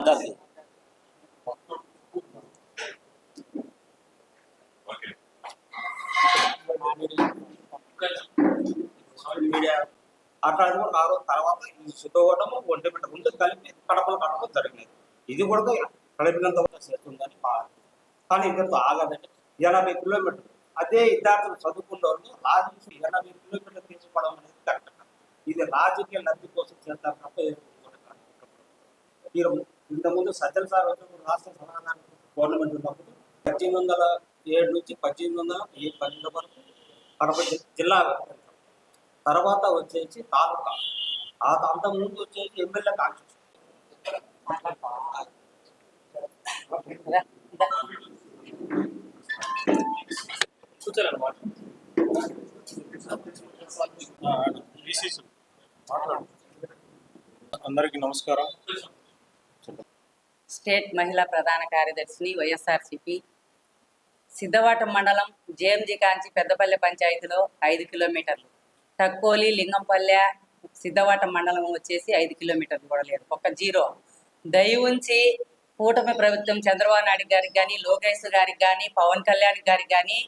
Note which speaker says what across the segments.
Speaker 1: అందరికీ. Social media అట్లాంటి కూడా ఆ రోజు తర్వాత ఈ శుద్ధోవటము ఒంటి పెట్ట ముందు కలిపి కడపలు కడపలు జరిగినది ఇది కూడా కలిపినంత కూడా చేస్తుందని కానీ ఇద్దరితో ఆగదండి. ఎనభై కిలోమీటర్లు. అదే విద్యార్థులు చదువుకున్న వాళ్ళు రాజకీయ ఎనభై కిలోమీటర్లు తీసుకోవడం అనేది కరెక్ట్ ఇది రాజకీయ లబ్ధి కోసం చేస్తారు తప్ప ఏది మీరు ఇంతకుముందు సజ్జల సార్ వచ్చినప్పుడు రాష్ట్ర సమాధానం గవర్నమెంట్ ఉన్నప్పుడు పద్దెనిమిది వందల ఏడు నుంచి పద్దెనిమిది వందల ఏడు పన్నెండు వరకు కడప జిల్లా తర్వాత వచ్చేసి తాలూకా. ఆ అంత ముందు వచ్చేసి ఎమ్మెల్యే కాన్స్టిట్యూషన్
Speaker 2: అందరికీ నమస్కారం.
Speaker 3: స్టేట్ మహిళా ప్రధాన కార్యదర్శిని వైఎస్ఆర్సిపి. సిద్ధవాటం మండలం జేఎంజీ కాంచి పెద్దపల్లె పంచాయతీలో ఐదు కిలోమీటర్లు. తక్కోలి లింగంపల్లె సిద్ధవాటం మండలం వచ్చేసి ఐదు కిలోమీటర్లు కూడా లేదు. ఒక జీరో. దయ ఉంచి కూటమి ప్రభుత్వం చంద్రబాబు నాయుడు గారికి కానీ లోకేష్ గారికి కానీ పవన్ కళ్యాణ్ గారికి కానీ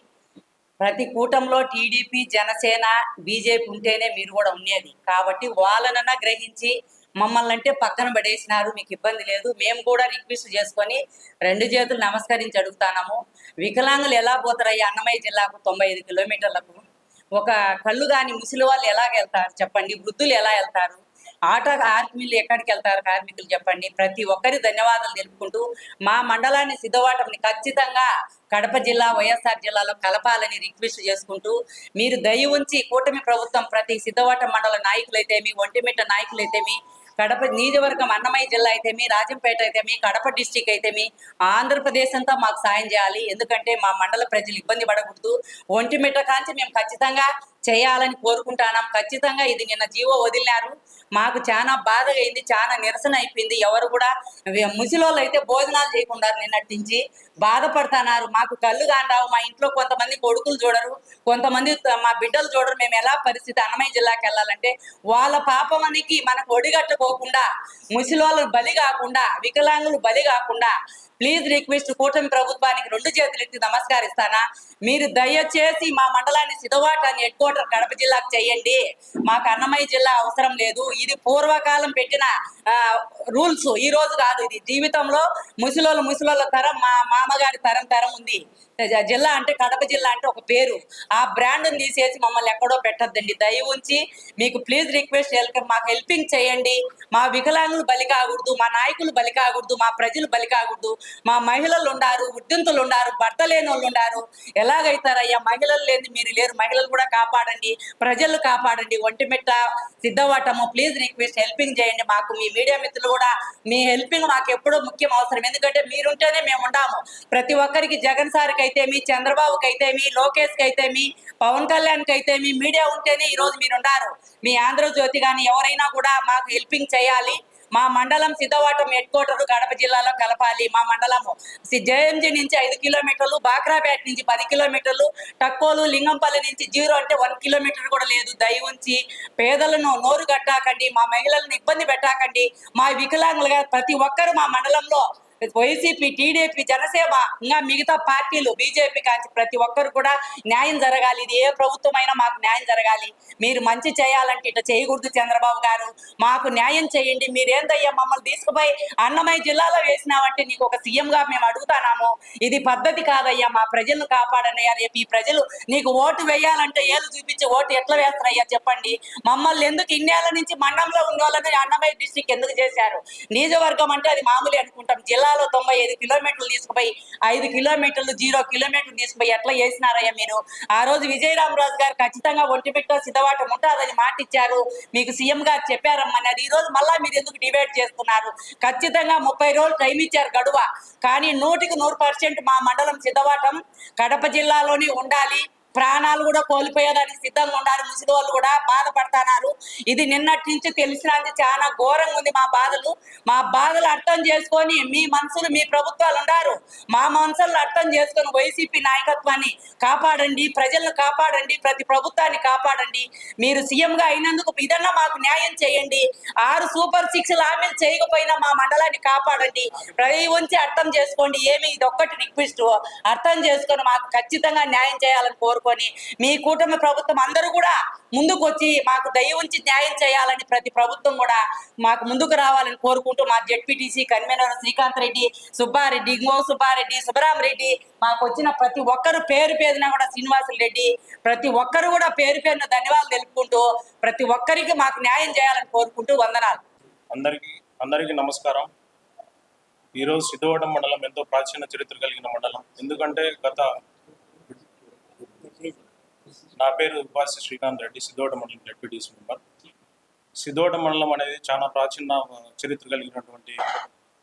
Speaker 3: ప్రతి కూటంలో టీడీపీ జనసేన బీజేపీ ఉంటేనే మీరు కూడా ఉండేది. కాబట్టి వాళ్ళనన్నా గ్రహించి మమ్మల్ని అంటే పక్కన పడేసినారు మీకు ఇబ్బంది లేదు. మేము కూడా రిక్వెస్ట్ చేసుకొని రెండు చేతులు నమస్కరించి అడుగుతాము వికలాంగులు ఎలా పోతారయ్యా? అన్నమయ్య జిల్లాకు తొంభై ఐదు కిలోమీటర్లకు. ఒక కళ్ళు కాని ముసలి వాళ్ళు ఎలా వెళ్తారు చెప్పండి? వృద్ధులు ఎలా వెళ్తారు? ఆటో కార్మికులు ఎక్కడికి వెళ్తారు కార్మికులు చెప్పండి? ప్రతి ఒక్కరి ధన్యవాదాలు తెలుపుకుంటూ మా మండలాన్ని సిద్ధవాటంని ఖచ్చితంగా కడప జిల్లా వైఎస్ఆర్ జిల్లాలో కలపాలని రిక్వెస్ట్ చేసుకుంటూ మీరు దయ ఉంచి కూటమి ప్రభుత్వం ప్రతి సిద్ధవాటం మండల నాయకులైతేమి ఒంటిమిట్ట నాయకులైతేమి కడప నియోజకవర్గం అన్నమయ్య జిల్లా అయితేమి రాజంపేట అయితేమి కడప డిస్టిక్ అయితేమి ఆంధ్రప్రదేశ్ అంతా మాకు సాయం చేయాలి. ఎందుకంటే మా మండల ప్రజలు ఇబ్బంది పడకూడదు. ఒంటిమిట్ట కాంచి మేము ఖచ్చితంగా చేయాలని కోరుకుంటున్నాం ఖచ్చితంగా ఇది నిన్న జీవో వదిలినారు. మాకు చాలా బాధగా అయింది చాలా నిరసన అయిపోయింది. ఎవరు కూడా ముసిలోళ్ళు అయితే భోజనాలు చేయకుండా నిన్నటించి బాధపడుతున్నారు. మాకు కళ్ళు కాండావు. మా ఇంట్లో కొంతమంది కొడుకులు చూడరు. కొంతమంది మా బిడ్డలు చూడరు. మేము ఎలా పరిస్థితి? అన్నమయ్య జిల్లాకి వెళ్ళాలంటే వాళ్ళ పాపమనికి మనకు ఒడిగట్టుకోకుండా ముసిలోళ్ళు బలి కాకుండా వికలాంగులు బలి కాకుండా ప్లీజ్ రిక్వెస్ట్ కూటమి ప్రభుత్వానికి రెండు చేతులు ఎత్తి నమస్కరిస్తానా. మీరు దయచేసి మా మండలాన్ని సిద్ధవాటాన్ని హెడ్ క్వార్టర్ కడప జిల్లాకు చేయండి. మాకు అన్నమయ్య జిల్లా అవసరం లేదు. ఇది పూర్వకాలం పెట్టిన రూల్స్. ఈ రోజు కాదు ఇది. జీవితంలో ముసలోళ్ళ ముసలోళ్ళ తరం మా మామగారి తరం తరం ఉంది. జిల్లా అంటే కడప జిల్లా అంటే ఒక పేరు. ఆ బ్రాండ్ని తీసేసి మమ్మల్ని ఎక్కడో పెట్టద్దండి. దయ ఉంచి మీకు ప్లీజ్ రిక్వెస్ట్ మాకు హెల్పింగ్ చేయండి. మా వికలాంగులు బలి కాకూడదు మా నాయకులు బలి కాకూడదు మా ప్రజలు బలి కాకూడదు. మా మహిళలు ఉండారు ఉద్యంతులు ఉండారు భర్త లేని వాళ్ళు ఉండారు. ఎలాగైతారయ్యా? మహిళలు లేని మీరు లేరు. మహిళలు కూడా కాపాడండి. ప్రజలు కాపాడండి. Vontimitta Siddhavatam. Please request helping చేయండి మాకు. మీ మీడియా మిత్రులు కూడా మీ హెల్పింగ్ మాకు ఎప్పుడూ ముఖ్యం అవసరం. ఎందుకంటే మీరుంటేనే మేము ఉండాము ప్రతి ఒక్కరికి జగన్ సార్కి అయితేమి చంద్రబాబుకి అయితేమి లోకేష్ లోకేష్కి పవన్ కళ్యాణ్కి అయితే మీ మీడియా ఉంటేనే ఈ రోజు మీరు ఉన్నారు మీ ఆంధ్రజ్యోతి కానీ ఎవరైనా కూడా మాకు హెల్పింగ్ చేయాలి. మా మండలం సిద్ధవాటం హెడ్ క్వార్టర్ కడప జిల్లాలో కలపాలి. మా మండలము జేఎంజీ నుంచి ఐదు కిలోమీటర్లు బాక్రాపేట నుంచి పది కిలోమీటర్లు టక్కోలు లింగంపల్లి నుంచి జీరో అంటే వన్ కిలోమీటర్ కూడా లేదు. దయ ఉంచి పేదలను నోరు కట్టాకండి మా మహిళలను ఇబ్బంది పెట్టాకండి. మా వికలాంగులుగా ప్రతి ఒక్కరు మా మండలంలో వైసీపీ టీడీపీ జనసేన ఇంకా మిగతా పార్టీలు బీజేపీ కాంచి ప్రతి ఒక్కరు కూడా న్యాయం జరగాలి. ఇది ఏ ప్రభుత్వం అయినా మాకు న్యాయం జరగాలి. మీరు మంచి చేయాలంటే ఇట్లా చేయకూడదు చంద్రబాబు గారు. మాకు న్యాయం చేయండి. మీరేందయ్యా మమ్మల్ని తీసుకుపోయి అన్నమయ్య జిల్లాలో వేసినామంటే నీకు ఒక సీఎం గా మేము అడుగుతానాము. ఇది పద్ధతి కాదయ్యా. మా ప్రజలను కాపాడనయ్యా. రేపు ఈ ప్రజలు నీకు ఓటు వేయాలంటే ఏళ్ళు చూపించి ఓటు ఎట్లా వేస్తారయ్యా చెప్పండి. మమ్మల్ని ఎందుకు ఇన్నేళ్ళ నుంచి మండలంలో ఉండాలని వాళ్ళని అన్నమయ్య డిస్టిక్ ఎందుకు చేశారు? నియోజకవర్గం అంటే అది మామూలు అనుకుంటాం. జిల్లా జిల్లాలో తొంభై ఐదు కిలోమీటర్లు తీసుకుపోయి ఐదు కిలోమీటర్లు జీరో కిలోమీటర్లు తీసుకుపోయి ఎట్లా చేసినారయ్యా మీరు? ఆ రోజు విజయరామరాజు గారు ఖచ్చితంగా ఒంటిమిట్ట సిద్ధవాటం ఉంటుందని మాట ఇచ్చారు. మీకు సీఎం గారు చెప్పారమ్మన్నారు ఈ రోజు మళ్ళా మీరు ఎందుకు డిబేట్ చేస్తున్నారు? ఖచ్చితంగా ముప్పై రోజులు టైం ఇచ్చారు గడువ. కానీ నూటికి నూరు పర్సెంట్ మా మండలం సిద్ధవాటం కడప జిల్లాలోనే ఉండాలి. ప్రాణాలు కూడా కోల్పోయేదానికి సిద్ధంగా ఉన్నారు. ముసలి వాళ్ళు కూడా బాధపడుతున్నారు. ఇది నిన్నటి నుంచి తెలిసినది. చాలా ఘోరంగా ఉంది మా బాధలు. మా బాధలు అర్థం చేసుకొని మీ మనసులు మీ ప్రభుత్వాలు ఉన్నారు. మా మనసులను అర్థం చేసుకొని వైసీపీ నాయకత్వాన్ని కాపాడండి. ప్రజలను కాపాడండి. ప్రతి ప్రభుత్వాన్ని కాపాడండి. మీరు సీఎంగా అయినందుకు ఇదన్నా మాకు న్యాయం చేయండి. ఆరు సూపర్ సిక్స్ హామీలు చేయకపోయినా మా మండలాన్ని కాపాడండి. ప్రతి ఉంచి అర్థం చేసుకోండి. ఏమి ఇది ఒక్కటి రిక్వెస్ట్. అర్థం చేసుకొని మాకు ఖచ్చితంగా న్యాయం చేయాలని కోరుకొని మీ కూటమి ప్రభుత్వం అందరూ కూడా ముందుకు వచ్చి మాకు దయ ఉంచి న్యాయం చేయాలని ప్రతి ప్రభుత్వం కూడా మాకు ముందుకు రావాలని కోరుకుంటూ మా జెడ్పీటీసీ కన్వీనర్ శ్రీకాంత్ రెడ్డి సుబ్బారెడ్డి ఇంగో సుబ్బారెడ్డి సుబ్బరామరెడ్డి మాకు వచ్చిన ప్రతి ఒక్కరు పేరు పేరున కూడా శ్రీనివాసులు రెడ్డి ప్రతి ఒక్కరు కూడా పేరు పేరున ధన్యవాదాలు తెలుపుకుంటూ ప్రతి ఒక్కరికి మాకు న్యాయం చేయాలని కోరుకుంటూ వందనాలు.
Speaker 2: అందరికీ అందరికీ నమస్కారం. ఈరోజు సిద్ధవటం మండలం ఎంతో ప్రాచీన చరిత్ర కలిగిన మండలం. ఎందుకంటే గత నా పేరు ఉపాసి శ్రీకాంత్ రెడ్డి సిద్ధోట మండలం డెప్యూటీస్ మెంబర్. సిద్ధోట మండలం అనేది చాలా ప్రాచీన చరిత్ర కలిగినటువంటి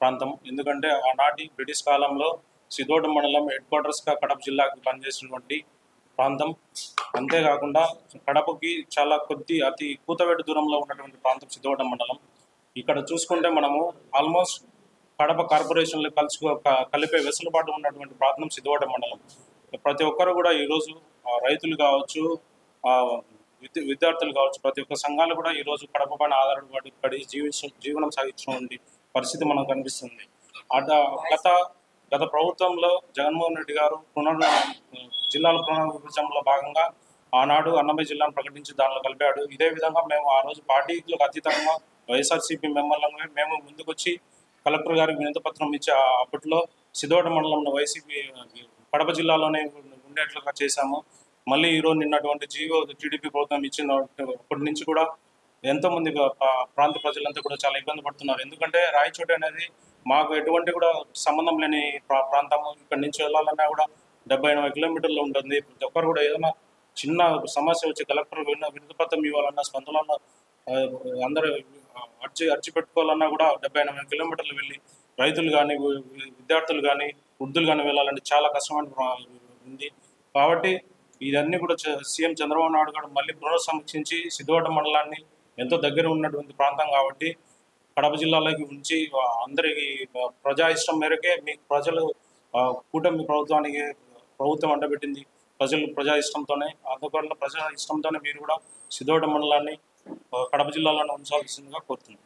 Speaker 2: ప్రాంతం. ఎందుకంటే ఆనాటి బ్రిటిష్ కాలంలో సిద్ధోట మండలం హెడ్ క్వార్టర్స్గా కడప జిల్లాకి పనిచేసినటువంటి ప్రాంతం. అంతేకాకుండా కడపకి చాలా కొద్ది అతి కూతవేటు దూరంలో ఉన్నటువంటి ప్రాంతం సిద్ధవటం మండలం. ఇక్కడ చూసుకుంటే మనము ఆల్మోస్ట్ కడప కార్పొరేషన్లు కలుసుకో కలిపే వెసులుబాటు ఉన్నటువంటి ప్రాంతం సిద్ధవటం మండలం. ప్రతి ఒక్కరు కూడా ఈరోజు రైతులు కావచ్చు ఆ, విద్యార్థులు కావచ్చు ప్రతి ఒక్క సంఘాలు కూడా ఈరోజు కడప పైన ఆధారపడి పడి జీవించ జీవనం సాగించినటువంటి పరిస్థితి మనకు కనిపిస్తుంది. అట గత గత ప్రభుత్వంలో జగన్మోహన్ రెడ్డి గారు పునర్ జిల్లాల పునర్విభజనలో భాగంగా ఆనాడు అన్నమయ్య జిల్లాను ప్రకటించి దానిలో కలిపాడు. ఇదే విధంగా మేము ఆ రోజు పార్టీలకు అతీతంగా వైఎస్ఆర్సీపీ మెంబర్లను మేము ముందుకొచ్చి కలెక్టర్ గారికి వినతి పత్రం ఇచ్చి అప్పట్లో సిద్ధోట మండలంలో వైసీపీ కడప జిల్లాలోనే ఉండేట్లుగా చేశాము. మళ్ళీ ఈరోజు నిన్నటువంటి జియో టీడీపీ ప్రభుత్వం ఇచ్చిన అప్పటి నుంచి కూడా ఎంతోమంది ప్రాంత ప్రజలంతా కూడా చాలా ఇబ్బంది పడుతున్నారు. ఎందుకంటే రాయచోటి అనేది మాకు ఎటువంటి కూడా సంబంధం లేని ప్రా- ప్రాంతము. ఇక్కడి నుంచి వెళ్ళాలన్నా కూడా డెబ్బై ఎనభై కిలోమీటర్లు ఉంటుంది. ప్రతి ఒక్కరు కూడా ఏదైనా చిన్న సమస్య వచ్చి కలెక్టర్ విన్న వినతిపత్రం ఇవ్వాలన్నా స్పందనలో అందరూ అర్జీ అర్జీ పెట్టుకోవాలన్నా కూడా డెబ్బై ఎనభై కిలోమీటర్లు వెళ్ళి రైతులు కానీ విద్యార్థులు కానీ వృద్ధులు కానీ వెళ్ళాలంటే చాలా కష్టమైన ఉంది. కాబట్టి ఇదన్నీ కూడా చ- సీఎం చంద్రబాబు నాయుడు గారు మళ్ళీ పునఃసమీక్షించి సిద్ధవట మండలాన్ని ఎంతో దగ్గర ఉన్నటువంటి ప్రాంతం కాబట్టి కడప జిల్లాలోకి ఉంచి అందరికి ప్రజా ఇష్టం మేరకే మీ ప్రజలు కూటమి ప్రభుత్వానికి ప్రభుత్వం అండబెట్టింది ప్రజలు ప్రజా ఇష్టంతోనే అందువల్ల ప్రజా ఇష్టంతోనే మీరు కూడా సిద్ధోట మండలాన్ని కడప జిల్లాలోనే ఉంచాల్సిందిగా కోరుతున్నాను